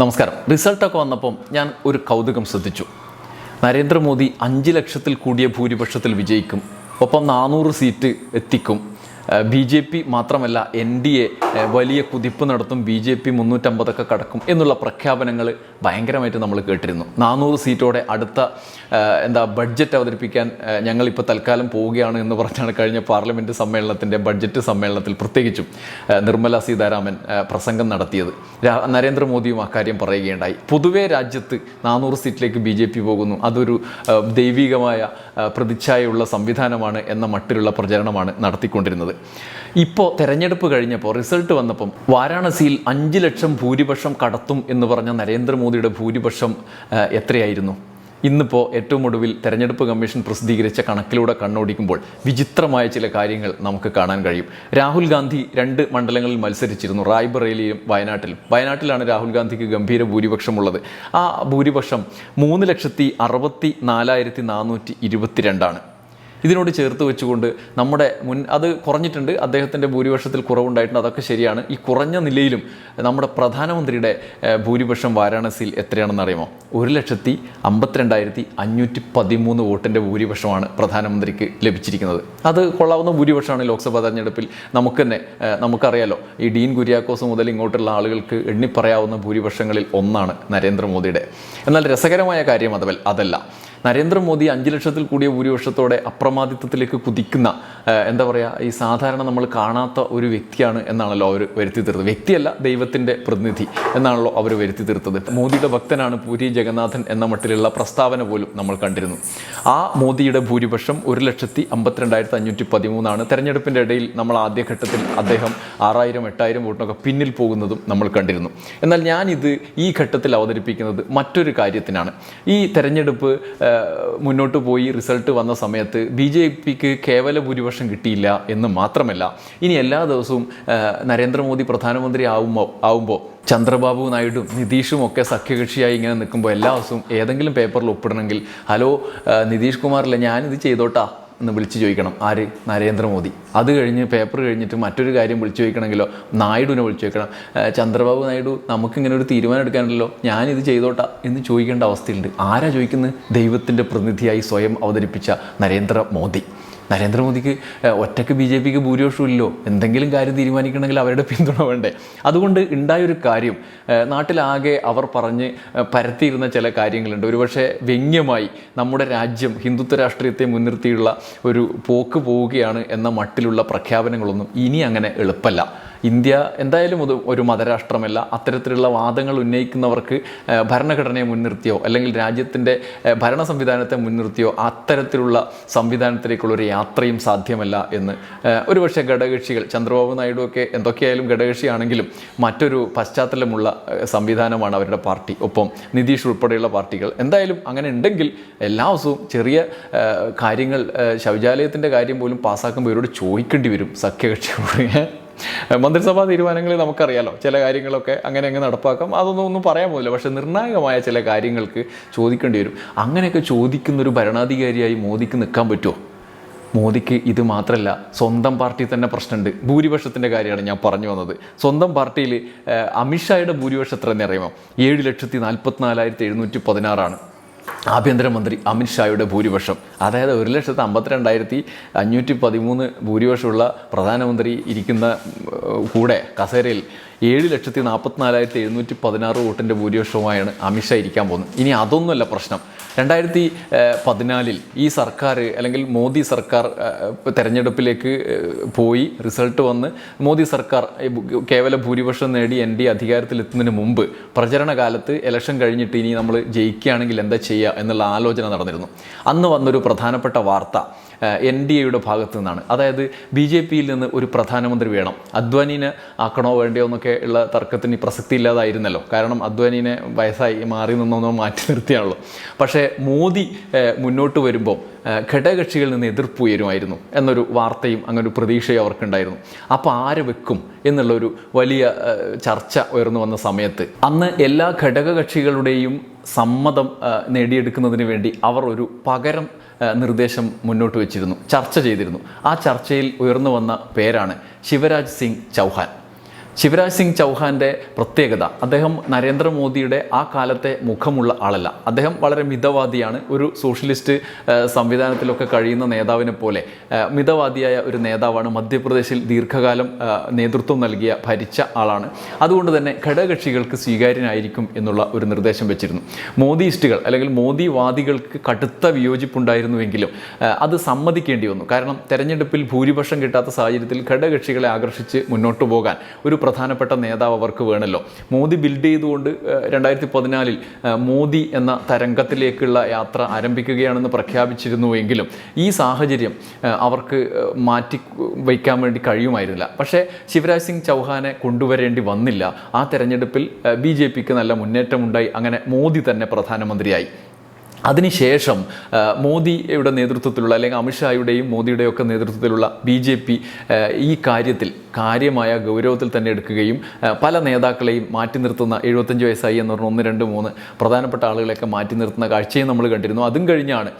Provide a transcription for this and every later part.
നമസ്കാരം. റിസൾട്ടൊക്കെ വന്നപ്പം ഞാൻ ഒരു കൗതുകം ശ്രദ്ധിച്ചു. നരേന്ദ്രമോദി അഞ്ച് ലക്ഷത്തിൽ കൂടിയ ഭൂരിപക്ഷത്തിൽ വിജയിക്കും. ഒപ്പം നാനൂറ് സീറ്റ് എത്തിക്കും. ബി ജെ പി മാത്രമല്ല എൻ ഡി എ വലിയ കുതിപ്പ് നടത്തും ബി ജെ പി മുന്നൂറ്റമ്പതൊക്കെ കടക്കും എന്നുള്ള പ്രഖ്യാപനങ്ങൾ ഭയങ്കരമായിട്ട് നമ്മൾ കേട്ടിരുന്നു. നാനൂറ് സീറ്റോടെ അടുത്ത എന്താ ബഡ്ജറ്റ് അവതരിപ്പിക്കാൻ ഞങ്ങളിപ്പോൾ തൽക്കാലം പോവുകയാണ് എന്ന് പറഞ്ഞാണ് കഴിഞ്ഞ പാർലമെന്റ് സമ്മേളനത്തിന്റെ ബഡ്ജറ്റ് സമ്മേളനത്തിൽ പ്രത്യേകിച്ചും നിർമ്മല സീതാരാമൻ പ്രസംഗം നടത്തിയത്. നരേന്ദ്രമോദിയും അക്കാര്യം പറയുകയുണ്ടായി. പൊതുവേ രാജ്യത്ത് നാനൂറ് സീറ്റിലേക്ക് ബി ജെ പി പോകുന്നു. അതൊരു ദൈവികമായ പ്രതിച്ഛായുള്ള സംവിധാനമാണ് എന്ന മട്ടിലുള്ള പ്രചരണമാണ് നടത്തിക്കൊണ്ടിരുന്നത്. ഇപ്പോൾ തെരഞ്ഞെടുപ്പ് കഴിഞ്ഞപ്പോൾ റിസൾട്ട് വന്നപ്പം വാരാണസിയിൽ അഞ്ച് ലക്ഷം ഭൂരിപക്ഷം കടത്തും എന്ന് പറഞ്ഞ നരേന്ദ്രമോദിയുടെ ഭൂരിപക്ഷം എത്രയായിരുന്നു? ഇന്നിപ്പോൾ ഏറ്റവും ഒടുവിൽ തെരഞ്ഞെടുപ്പ് കമ്മീഷൻ പ്രസിദ്ധീകരിച്ച കണക്കിലൂടെ കണ്ണോടിക്കുമ്പോൾ വിചിത്രമായ ചില കാര്യങ്ങൾ നമുക്ക് കാണാൻ കഴിയും. രാഹുൽ ഗാന്ധി രണ്ട് മണ്ഡലങ്ങളിൽ മത്സരിച്ചിരുന്നു റായ്ബറേലിയും വയനാട്ടിലും. വയനാട്ടിലാണ് രാഹുൽ ഗാന്ധിക്ക് ഗംഭീര ഭൂരിപക്ഷമുള്ളത്. ആ ഭൂരിപക്ഷം മൂന്ന് ലക്ഷത്തി അറുപത്തി നാലായിരത്തി നാനൂറ്റി ഇരുപത്തിരണ്ടാണ്. ഇതിനോട് ചേർത്ത് വെച്ചുകൊണ്ട് നമ്മുടെ മുൻ അത് കുറഞ്ഞിട്ടുണ്ട്. അദ്ദേഹത്തിന്റെ ഭൂരിപക്ഷത്തിൽ കുറവുണ്ടായിട്ടുണ്ട്. അതൊക്കെ ശരിയാണ്. ഈ കുറഞ്ഞ നിലയിലും നമ്മുടെ പ്രധാനമന്ത്രിയുടെ ഭൂരിപക്ഷം വാരാണസിയിൽ എത്രയാണെന്ന് അറിയുമോ? ഒരു ലക്ഷത്തി അമ്പത്തിരണ്ടായിരത്തി അഞ്ഞൂറ്റി പതിമൂന്ന് വോട്ടിന്റെ ഭൂരിപക്ഷമാണ് പ്രധാനമന്ത്രിക്ക് ലഭിച്ചിരിക്കുന്നത്. അത് കൊള്ളാവുന്ന ഭൂരിപക്ഷമാണ് ലോക്സഭാ തെരഞ്ഞെടുപ്പിൽ. നമുക്ക് തന്നെ നമുക്കറിയാലോ ഈ ഡീൻ കുര്യാക്കോസ് മുതൽ ഇങ്ങോട്ടുള്ള ആളുകൾക്ക് എണ്ണിപ്പറയാവുന്ന ഭൂരിപക്ഷങ്ങളിൽ ഒന്നാണ് നരേന്ദ്രമോദിയുടെ. എന്നാൽ രസകരമായ കാര്യം അതല്ല. നരേന്ദ്രമോദി അഞ്ച് ലക്ഷത്തിൽ കൂടിയ ഭൂരിപക്ഷത്തോടെ അപ്രമാദിത്വത്തിലേക്ക് കുതിക്കുന്ന എന്താ പറയുക ഈ സാധാരണ നമ്മൾ കാണാത്ത ഒരു വ്യക്തിയാണ് എന്നാണല്ലോ അവർ വരുത്തി തീർത്തത്. വ്യക്തിയല്ല ദൈവത്തിന്റെ പ്രതിനിധി എന്നാണല്ലോ അവർ വരുത്തി തീർത്തത്. മോദിയുടെ ഭക്തനാണ് പൂരി ജഗന്നാഥൻ എന്ന മട്ടിലുള്ള പ്രസ്താവന പോലും നമ്മൾ കണ്ടിരുന്നു. ആ മോദിയുടെ ഭൂരിപക്ഷം ഒരു ലക്ഷത്തി അമ്പത്തിരണ്ടായിരത്തി അഞ്ഞൂറ്റി പതിമൂന്നാണ്. തെരഞ്ഞെടുപ്പിന്റെ ഇടയിൽ നമ്മൾ ആദ്യഘട്ടത്തിൽ അദ്ദേഹം ആറായിരം എട്ടായിരം വോട്ടിനൊക്കെ പിന്നിൽ പോകുന്നതും നമ്മൾ കണ്ടിരുന്നു. എന്നാൽ ഞാനിത് ഈ ഘട്ടത്തിൽ അവതരിപ്പിക്കുന്നത് മറ്റൊരു കാര്യത്തിനാണ്. ഈ തെരഞ്ഞെടുപ്പ് മുന്നോട്ട് പോയി റിസൾട്ട് വന്ന സമയത്ത് ബി ജെ പിക്ക് കേവല ഭൂരിപക്ഷം കിട്ടിയില്ല എന്ന് മാത്രമല്ല ഇനി എല്ലാ ദിവസവും നരേന്ദ്രമോദി പ്രധാനമന്ത്രി ആവുമ്പോൾ ആവുമ്പോൾ ചന്ദ്രബാബു നായിഡും നിതീഷും ഒക്കെ സഖ്യകക്ഷിയായി ഇങ്ങനെ നിൽക്കുമ്പോൾ എല്ലാ ദിവസവും ഏതെങ്കിലും പേപ്പറിൽ ഒപ്പിടണമെങ്കിൽ ഹലോ നിതീഷ് കുമാറില്ല ഞാനിത് ചെയ്തോട്ടാ എന്ന് വിളിച്ചു ചോദിക്കണം. ആര്? നരേന്ദ്രമോദി. അത് കഴിഞ്ഞ് പേപ്പർ കഴിഞ്ഞിട്ട് മറ്റൊരു കാര്യം വിളിച്ചു ചോദിക്കണമെങ്കിലോ? നായിഡുവിനെ വിളിച്ചു ചോദിക്കണം. "ഏ, ചന്ദ്രബാബു നായിഡു നമുക്കിങ്ങനെ ഒരു തീരുമാനം എടുക്കാനല്ലോ ഞാനിത് ചെയ്തോട്ടാ എന്ന് ചോദിക്കേണ്ട അവസ്ഥയുണ്ട് ആരാ ചോദിക്കുന്നത് ദൈവത്തിന്റെ പ്രതിനിധിയായി സ്വയം അവതരിപ്പിച്ച നരേന്ദ്രമോദി. നരേന്ദ്രമോദിക്ക് ഒറ്റയ്ക്ക് ബി ജെ പിക്ക് ഭൂരിപക്ഷമില്ലോ എന്തെങ്കിലും കാര്യം തീരുമാനിക്കണമെങ്കിൽ അവരുടെ പിന്തുണ വേണ്ടേ. അതുകൊണ്ട് ഉണ്ടായൊരു കാര്യം നാട്ടിലാകെ അവർ പറഞ്ഞ് പരത്തിയിരുന്ന ചില കാര്യങ്ങളുണ്ട്. ഒരുപക്ഷെ വ്യംഗ്യമായി നമ്മുടെ രാജ്യം ഹിന്ദുത്വ രാഷ്ട്രീയത്തെ മുൻനിർത്തിയുള്ള ഒരു പോക്ക് പോവുകയാണ് എന്ന മട്ടിലുള്ള പ്രഖ്യാപനങ്ങളൊന്നും ഇനി അങ്ങനെ എളുപ്പമല്ല ഇന്ത്യ എന്തായാലും ഒരു മതരാഷ്ട്രമല്ല. അത്തരത്തിലുള്ള വാദങ്ങൾ ഉന്നയിക്കുന്നവർക്ക് ഭരണഘടനയെ മുൻനിർത്തിയോ അല്ലെങ്കിൽ രാജ്യത്തിന്റെ ഭരണ സംവിധാനത്തെ മുൻനിർത്തിയോ അത്തരത്തിലുള്ള സംവിധാനത്തിലേക്കുള്ള ഒരു യാത്രയും സാധ്യമല്ല എന്ന്. ഒരു ഒരുപക്ഷെ ഘടകകക്ഷികൾ ചന്ദ്രബാബു നായിഡു ഒക്കെ എന്തൊക്കെയായാലും ഘടകകക്ഷിയാണെങ്കിലും മറ്റൊരു പശ്ചാത്തലമുള്ള സംവിധാനമാണ് അവരുടെ പാർട്ടി. ഒപ്പം നിതീഷ് ഉൾപ്പെടെയുള്ള പാർട്ടികൾ. എന്തായാലും അങ്ങനെ ഉണ്ടെങ്കിൽ എല്ലാ ദിവസവും ചെറിയ കാര്യങ്ങൾ ശൗചാലയത്തിന്റെ കാര്യം പോലും പാസ്സാക്കുമ്പോൾ ഇവരോട് ചോദിക്കേണ്ടി വരും സഖ്യകക്ഷികളോട്. മന്ത്രിസഭാ തീരുമാനങ്ങളിൽ നമുക്കറിയാലോ ചില കാര്യങ്ങളൊക്കെ അങ്ങനെ അങ്ങ് നടപ്പാക്കാം. അതൊന്നും ഒന്നും പറയാൻ പോകില്ല പക്ഷേ നിർണായകമായ ചില കാര്യങ്ങൾക്ക് ചോദിക്കേണ്ടി വരും. അങ്ങനെയൊക്കെ ചോദിക്കുന്നൊരു ഭരണാധികാരിയായി മോദിക്ക് നിൽക്കാൻ പറ്റുമോ? മോദിക്ക് ഇത് മാത്രമല്ല സ്വന്തം പാർട്ടി തന്നെ പ്രശ്നമുണ്ട്. ഭൂരിപക്ഷത്തിന്റെ കാര്യമാണ് ഞാൻ പറഞ്ഞു വന്നത്. സ്വന്തം പാർട്ടിയിൽ അമിത്ഷായുടെ ഭൂരിപക്ഷം എത്ര അറിയുമോ? ഏഴ് ലക്ഷത്തി നാൽപ്പത്തിനാലായിരത്തി എഴുന്നൂറ്റി പതിനാറാണ്. ആഭ്യന്തരമന്ത്രി അമിത്ഷായുടെ ഭൂരിപക്ഷം. അതായത് ഒരു ലക്ഷത്തി അമ്പത്തിരണ്ടായിരത്തി അഞ്ഞൂറ്റി പതിമൂന്ന് ഭൂരിപക്ഷമുള്ള പ്രധാനമന്ത്രി ഇരിക്കുന്ന കൂടെ കസേരയിൽ ഏഴ് ലക്ഷത്തി നാൽപ്പത്തിനാലായിരത്തി എഴുന്നൂറ്റി പതിനാറ് വോട്ടിന്റെ ഭൂരിപക്ഷവുമായാണ് അമിത്ഷാ ഇരിക്കാൻ പോകുന്നത്. ഇനി അതൊന്നുമല്ല പ്രശ്നം. രണ്ടായിരത്തി പതിനാലിൽ ഈ സർക്കാർ അല്ലെങ്കിൽ മോദി സർക്കാർ തെരഞ്ഞെടുപ്പിലേക്ക് പോയി റിസൾട്ട് വന്ന് മോദി സർക്കാർ കേവല ഭൂരിപക്ഷം നേടി എൻ ഡി അധികാരത്തിലെത്തുന്നതിന് മുമ്പ് പ്രചരണ കാലത്ത് ഇലക്ഷൻ കഴിഞ്ഞിട്ട് ഇനി നമ്മൾ ജയിക്കുകയാണെങ്കിൽ എന്താ ചെയ്യുക എന്നുള്ള ആലോചന നടന്നിരുന്നു. അന്ന് വന്നൊരു പ്രധാനപ്പെട്ട വാർത്ത എൻ ഡി എയുടെ ഭാഗത്തു നിന്നാണ്. അതായത് ബി ജെ പിയിൽ നിന്ന് ഒരു പ്രധാനമന്ത്രി വേണം. അദ്വാനിനെ ആക്കണോ വേണ്ടയോ എന്നൊക്കെ ഉള്ള തർക്കത്തിന് പ്രസക്തി ഇല്ലാതായിരുന്നല്ലോ. കാരണം അദ്വാനീനെ വയസ്സായി മാറി നിന്നൊന്നോ മാറ്റി നിർത്തിയാണല്ലോ. പക്ഷേ മോദി മുന്നോട്ട് വരുമ്പോൾ ഘടകകക്ഷികളിൽ നിന്ന് എതിർപ്പ് ഉയരുമായിരുന്നു എന്നൊരു വാർത്തയും അങ്ങനെ ഒരു പ്രതീക്ഷയും അവർക്കുണ്ടായിരുന്നു. അപ്പോൾ ആര് വെക്കും എന്നുള്ളൊരു വലിയ ചർച്ച ഉയർന്നു വന്ന സമയത്ത് അന്ന് എല്ലാ ഘടകകക്ഷികളുടെയും സമ്മതം നേടിയെടുക്കുന്നതിന് വേണ്ടി അവർ ഒരു പകരം നിർദ്ദേശം മുന്നോട്ട് വെച്ചിരുന്നു ചർച്ച ചെയ്തിരുന്നു. ആ ചർച്ചയിൽ ഉയർന്നു വന്ന പേരാണ് ശിവരാജ് സിംഗ് ചൗഹാൻ. ശിവരാജ് സിംഗ് ചൗഹാന്റെ പ്രത്യേകത. അദ്ദേഹം നരേന്ദ്രമോദിയുടെ ആ കാലത്തെ മുഖമുള്ള ആളല്ല. അദ്ദേഹം വളരെ മിതവാദിയാണ്. ഒരു സോഷ്യലിസ്റ്റ് സംവിധാനത്തിലൊക്കെ കഴിയുന്ന നേതാവിനെ പോലെ മിതവാദിയായ ഒരു നേതാവാണ്. മധ്യപ്രദേശിൽ ദീർഘകാലം നേതൃത്വം നൽകിയ ഭരിച്ച ആളാണ്. അതുകൊണ്ട് തന്നെ ഘടകകക്ഷികൾക്ക് സ്വീകാര്യനായിരിക്കും എന്നുള്ള ഒരു നിർദ്ദേശം വെച്ചിരുന്നു. മോദിയിസ്റ്റുകൾ അല്ലെങ്കിൽ മോദിവാദികൾക്ക് കടുത്ത വിയോജിപ്പുണ്ടായിരുന്നുവെങ്കിലും അത് സമ്മതിക്കേണ്ടി വന്നു. കാരണം തെരഞ്ഞെടുപ്പിൽ ഭൂരിപക്ഷം കിട്ടാത്ത സാഹചര്യത്തിൽ ഘടകകക്ഷികളെ ആകർഷിച്ച് മുന്നോട്ട് പോകാൻ ഒരു പ്രധാനപ്പെട്ട നേതാവ് അവർക്ക് വേണമല്ലോ മോദി ബിൽഡ് ചെയ്തുകൊണ്ട് രണ്ടായിരത്തി പതിനാലിൽ മോദി എന്ന തരംഗത്തിലേക്കുള്ള യാത്ര ആരംഭിക്കുകയാണെന്ന് പ്രഖ്യാപിച്ചിരുന്നുവെങ്കിലും ഈ സാഹചര്യം അവർക്ക് മാറ്റി വയ്ക്കാൻ വേണ്ടി കഴിയുമായിരുന്നില്ല. പക്ഷേ ശിവരാജ് സിംഗ് ചൗഹാനെ കൊണ്ടുവരേണ്ടി വന്നില്ല. ആ തെരഞ്ഞെടുപ്പിൽ ബി ജെ പിക്ക് നല്ല മുന്നേറ്റമുണ്ടായി. അങ്ങനെ മോദി തന്നെ പ്രധാനമന്ത്രിയായി. അതിനുശേഷം മോദിയുടെ നേതൃത്വത്തിലുള്ള അല്ലെങ്കിൽ അമിത്ഷായുടെയും മോദിയുടെയും ഒക്കെ നേതൃത്വത്തിലുള്ള ബി ജെ പി ഈ കാര്യത്തിൽ കാര്യമായ ഗൗരവത്തിൽ തന്നെ എടുക്കുകയും പല നേതാക്കളെയും മാറ്റി നിർത്തുന്ന എഴുപത്തഞ്ച് വയസ്സായി എന്ന് പറഞ്ഞ ഒന്ന് രണ്ട് മൂന്ന് പ്രധാനപ്പെട്ട ആളുകളെയൊക്കെ മാറ്റി നിർത്തുന്ന കാഴ്ചയും നമ്മൾ കണ്ടിരുന്നു. അതും കഴിഞ്ഞാണ്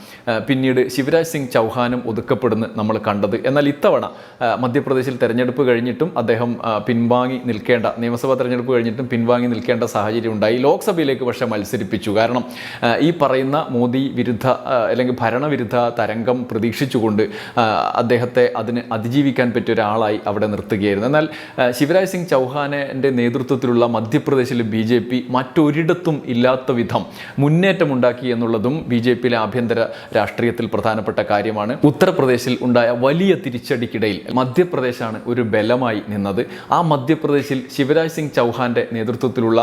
പിന്നീട് ശിവരാജ് സിംഗ് ചൗഹാനും ഒതുക്കപ്പെടുന്ന നമ്മൾ കണ്ടത്. എന്നാൽ ഇത്തവണ മധ്യപ്രദേശിൽ തെരഞ്ഞെടുപ്പ് കഴിഞ്ഞിട്ടും അദ്ദേഹം പിൻവാങ്ങി നിൽക്കേണ്ട നിയമസഭാ തെരഞ്ഞെടുപ്പ് കഴിഞ്ഞിട്ടും പിൻവാങ്ങി നിൽക്കേണ്ട സാഹചര്യം ഉണ്ടായി. ലോക്സഭയിലേക്ക് പക്ഷേ മത്സരിപ്പിച്ചു. കാരണം ഈ പറയുന്ന മോദി വിരുദ്ധ അല്ലെങ്കിൽ ഭരണവിരുദ്ധ തരംഗം പ്രതീക്ഷിച്ചുകൊണ്ട് അദ്ദേഹത്തെ അതിന് അതിജീവിക്കാൻ പറ്റിയ ഒരാളായി അവിടെ നിർത്തുകയായിരുന്നു. എന്നാൽ ശിവരാജ് സിംഗ് ചൗഹാനെ നേതൃത്വത്തിലുള്ള മധ്യപ്രദേശിലെ ബി ജെ പി മറ്റൊരിടത്തും ഇല്ലാത്ത വിധം മുന്നേറ്റമുണ്ടാക്കി എന്നുള്ളതും ബി ജെ പിയിലെ ആഭ്യന്തര രാഷ്ട്രീയത്തിൽ പ്രധാനപ്പെട്ട കാര്യമാണ്. ഉത്തർപ്രദേശിൽ ഉണ്ടായ വലിയ തിരിച്ചടിക്കിടയിൽ മധ്യപ്രദേശാണ് ഒരു ബലമായി നിന്നത്. ആ മധ്യപ്രദേശിൽ ശിവരാജ് സിംഗ് ചൗഹാന്റെ നേതൃത്വത്തിലുള്ള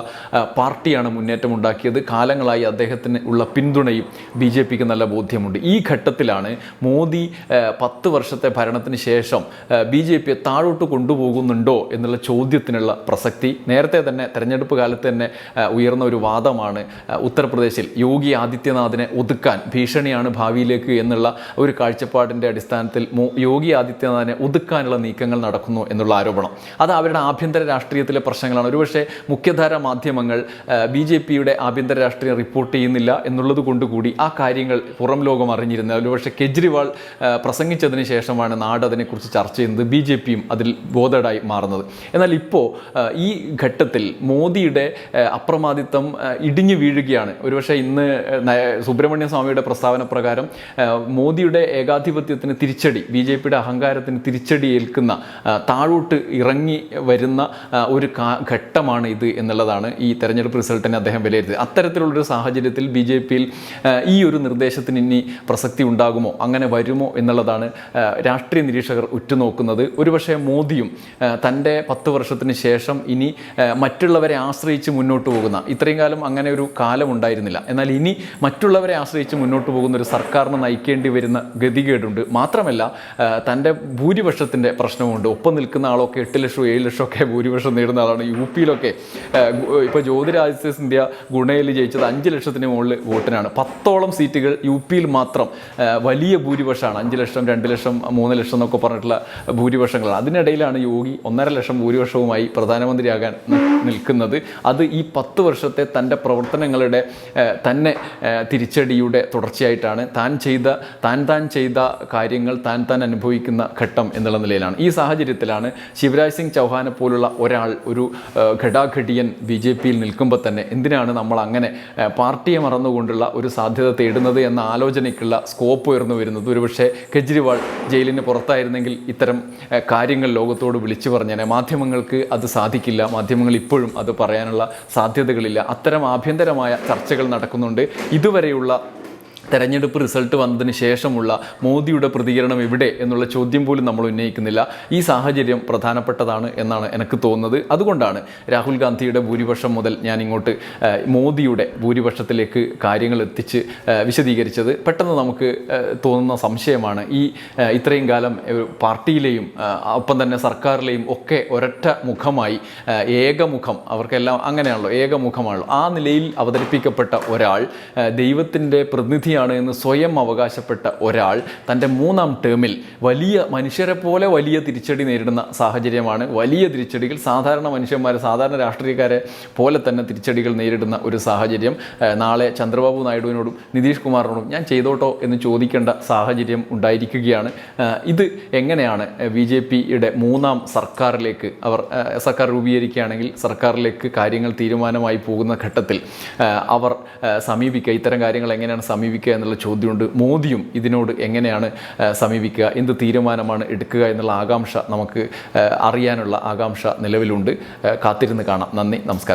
പാർട്ടിയാണ് മുന്നേറ്റമുണ്ടാക്കിയത്. കാലങ്ങളായി അദ്ദേഹത്തിന് ഉള്ള പിന്തുണയും ബി ജെ പിക്ക് നല്ല ബോധ്യമുണ്ട്. ഈ ഘട്ടത്തിലാണ് മോദി പത്ത് വർഷത്തെ ഭരണത്തിന് ശേഷം ബി ജെ പിയെ താഴോട്ട് കൊണ്ടുപോകുന്നുണ്ടോ എന്നുള്ള ചോദ്യത്തിനുള്ള പ്രസക്തി. നേരത്തെ തന്നെ തെരഞ്ഞെടുപ്പ് കാലത്ത് തന്നെ ഉയർന്ന ഒരു വാദമാണ് ഉത്തർപ്രദേശിൽ യോഗി ആദിത്യനാഥിനെ ഒതുക്കാൻ ഭീഷണിയാണ് ഭാവിയിലേക്ക് എന്നുള്ള ഒരു കാഴ്ചപ്പാടിന്റെ അടിസ്ഥാനത്തിൽ യോഗി ആദിത്യനാഥിനെ ഒതുക്കാനുള്ള നീക്കങ്ങൾ നടക്കുന്നു എന്നുള്ള ആരോപണം. അത് അവരുടെ ആഭ്യന്തര രാഷ്ട്രീയത്തിലെ പ്രശ്നങ്ങളാണ്. ഒരുപക്ഷെ മുഖ്യധാര മാധ്യമങ്ങൾ ബി ജെ പിയുടെ ആഭ്യന്തര രാഷ്ട്രീയം റിപ്പോർട്ട് ചെയ്യുന്നില്ല എന്നുള്ളത് കൊണ്ടുകൂടി ആ കാര്യങ്ങൾ പുറം ലോകം അറിഞ്ഞിരുന്നത്. ഒരുപക്ഷെ കെജ്രിവാൾ പ്രസംഗിച്ചതിന് ശേഷമാണ് നാട് അതിനെക്കുറിച്ച് ചർച്ച ചെയ്യുന്നത്. ബി ജെ പിയും അതിൽ ബോധേഡായി മാറുന്നത്. എന്നാൽ ഇപ്പോൾ ഈ ഘട്ടത്തിൽ മോദിയുടെ അപ്രമാദിത്വം ഇടിഞ്ഞു വീഴുകയാണ്. ഒരുപക്ഷെ ഇന്ന് സുബ്രഹ്മണ്യ സ്വാമിയുടെ പ്രസ്താവന പ്രകാരം മോദിയുടെ ഏകാധിപത്യത്തിന് തിരിച്ചടി ബി ജെ പിയുടെ അഹങ്കാരത്തിന് തിരിച്ചടി ഏൽക്കുന്ന താഴോട്ട് ഇറങ്ങി വരുന്ന ഒരു ഘട്ടമാണ് ഇത് എന്നുള്ളതാണ് ഈ തെരഞ്ഞെടുപ്പ് റിസൾട്ടിനെ അദ്ദേഹം വിലയിരുത്തിയത്. അത്തരത്തിലുള്ളൊരു സാഹചര്യത്തിൽ ബി ജെ പിയിൽ ഈ ഒരു നിർദ്ദേശത്തിന് ഇനി പ്രസക്തി ഉണ്ടാകുമോ അങ്ങനെ വരുമോ എന്നുള്ളതാണ് രാഷ്ട്രീയ നിരീക്ഷകർ ഉറ്റുനോക്കുന്നത്. ഒരുപക്ഷെ മോദിയും തന്റെ പത്ത് വർഷത്തിന് ശേഷം ഇനി മറ്റുള്ളവരെ ആശ്രയിച്ച് മുന്നോട്ട് പോകുന്ന ഇത്രയും കാലം അങ്ങനെ ഒരു കാലം ഉണ്ടായിരുന്നില്ല. എന്നാൽ ഇനി മറ്റുള്ളവരെ ആശ്രയിച്ച് മുന്നോട്ട് പോകുന്ന ഒരു സർക്കാരിനെ നയിക്കേണ്ടി വരുന്ന ഗതികേടുണ്ട്. മാത്രമല്ല തന്റെ ഭൂരിപക്ഷത്തിന്റെ പ്രശ്നമുണ്ട്. ഒപ്പം നിൽക്കുന്ന ആളൊക്കെ എട്ട് ലക്ഷം ഏഴ് ലക്ഷം ഒക്കെ ഭൂരിപക്ഷം നേടുന്ന ആളാണ്. യു പിയിലൊക്കെ ഇപ്പോൾ ജ്യോതിരാദിത്യ സിന്ധ്യ ഗുണയിൽ ജയിച്ചത് അഞ്ച് ലക്ഷത്തിന് മുകളിൽ വോട്ടിനാണ്. പത്തോളം സീറ്റുകൾ യു പിയിൽ മാത്രം വലിയ ഭൂരിപക്ഷമാണ്. അഞ്ച് ലക്ഷം രണ്ട് ലക്ഷം മൂന്ന് ലക്ഷം എന്നൊക്കെ പറഞ്ഞിട്ടുള്ള ഭൂരിപക്ഷങ്ങളാണ്. അതിനിടയിലാണ് യോഗി ഒന്നര ലക്ഷം ഭൂരിപക്ഷവുമായി പ്രധാനമന്ത്രിയാകാൻ നിൽക്കുന്നത്. അത് ഈ പത്ത് വർഷത്തെ തന്റെ പ്രവർത്തനങ്ങളുടെ തന്നെ തിരിച്ചടിയുടെ തുടർച്ചയായിട്ടാണ് താൻ ചെയ്ത താൻ താൻ ചെയ്ത കാര്യങ്ങൾ താൻ താൻ അനുഭവിക്കുന്ന ഘട്ടം എന്നുള്ള നിലയിലാണ്. ഈ സാഹചര്യത്തിലാണ് ശിവരാജ് സിംഗ് ചൗഹാനെ പോലുള്ള ഒരാൾ ഒരു ഘടാഘടിയൻ ബി ജെ പിയിൽ നിൽക്കുമ്പോൾ തന്നെ എന്തിനാണ് നമ്മൾ അങ്ങനെ പാർട്ടിയെ മറന്നുകൊണ്ടുള്ള ഒരു സാധ്യത തേടുന്നത് എന്ന ആലോചനയ്ക്കുള്ള സ്കോപ്പ് ഉയർന്നു വരുന്നത്. ഒരുപക്ഷെ കെജ്രിവാൾ ജയിലിന് പുറത്തായിരുന്നെങ്കിൽ ഇത്തരം കാര്യങ്ങൾ ലോകത്തോട് വിളിച്ചു പറഞ്ഞേനെ. മാധ്യമങ്ങൾക്ക് അത് സാധിക്കില്ല. മാധ്യമങ്ങൾ ഇപ്പോഴും അത് പറയാനുള്ള സാധ്യതകളില്ല. അത്തരം ആഭ്യന്തരമായ ചർച്ചകൾ നടക്കുന്നുണ്ട്. ഇതുവരെയുള്ള തെരഞ്ഞെടുപ്പ് റിസൾട്ട് വന്നതിന് ശേഷമുള്ള മോദിയുടെ പ്രതികരണം എവിടെ എന്നുള്ള ചോദ്യം പോലും നമ്മൾ ഉന്നയിക്കുന്നില്ല. ഈ സാഹചര്യം പ്രധാനപ്പെട്ടതാണ് എന്നാണ് എനിക്ക് തോന്നുന്നത്. അതുകൊണ്ടാണ് രാഹുൽ ഗാന്ധിയുടെ ഭൂരിപക്ഷം മുതൽ ഞാൻ ഇങ്ങോട്ട് മോദിയുടെ ഭൂരിപക്ഷത്തിലേക്ക് കാര്യങ്ങൾ എത്തിച്ച് വിശദീകരിച്ചത്. പെട്ടെന്ന് നമുക്ക് തോന്നുന്ന സംശയമാണ് ഈ ഇത്രയും കാലം പാർട്ടിയിലെയും ഒപ്പം തന്നെ സർക്കാരിലെയും ഒക്കെ ഒരൊറ്റ മുഖമായി ഏകമുഖം അവർക്കെല്ലാം അങ്ങനെയാണല്ലോ ഏകമുഖമാണല്ലോ. ആ നിലയിൽ അവതരിപ്പിക്കപ്പെട്ട ഒരാൾ ദൈവത്തിന്റെ പ്രതിനിധിയാണ് മോദിയാണ് എന്ന് സ്വയം അവകാശപ്പെട്ട ഒരാൾ തന്റെ മൂന്നാം ടേമിൽ വലിയ മനുഷ്യരെ പോലെ വലിയ തിരിച്ചടി നേരിടുന്ന സാഹചര്യമാണ്. വലിയ തിരിച്ചടികൾ സാധാരണ മനുഷ്യന്മാരെ സാധാരണ രാഷ്ട്രീയക്കാരെ പോലെ തന്നെ തിരിച്ചടികൾ നേരിടുന്ന ഒരു സാഹചര്യം നാളെ ചന്ദ്രബാബു നായിഡുവിനോടും നിതീഷ് കുമാറിനോടും ഞാൻ ചെയ്തോട്ടോ എന്ന് ചോദിക്കേണ്ട സാഹചര്യം ഉണ്ടായിരിക്കുകയാണ്. ഇത് എങ്ങനെയാണ് ബി ജെ പിയുടെ മൂന്നാം സർക്കാരിലേക്ക് അവർ സർക്കാർ രൂപീകരിക്കുകയാണെങ്കിൽ സർക്കാരിലേക്ക് കാര്യങ്ങൾ തീരുമാനമായി പോകുന്ന ഘട്ടത്തിൽ അവർ സമീപിക്കുക? ഇത്തരം കാര്യങ്ങൾ എങ്ങനെയാണ് സമീപിക്കുക എന്നുള്ള ചോദ്യമുണ്ട്. മോദിയും ഇതിനോട് എങ്ങനെയാണ് സമീപിക്കുക? എന്ത് തീരുമാനമാണ് എടുക്കുക എന്നുള്ള ആകാംക്ഷ നമുക്ക് അറിയാനുള്ള ആകാംക്ഷ നിലവിലുണ്ട്. കാത്തിരുന്ന് കാണാം. നന്ദി നമസ്കാരം.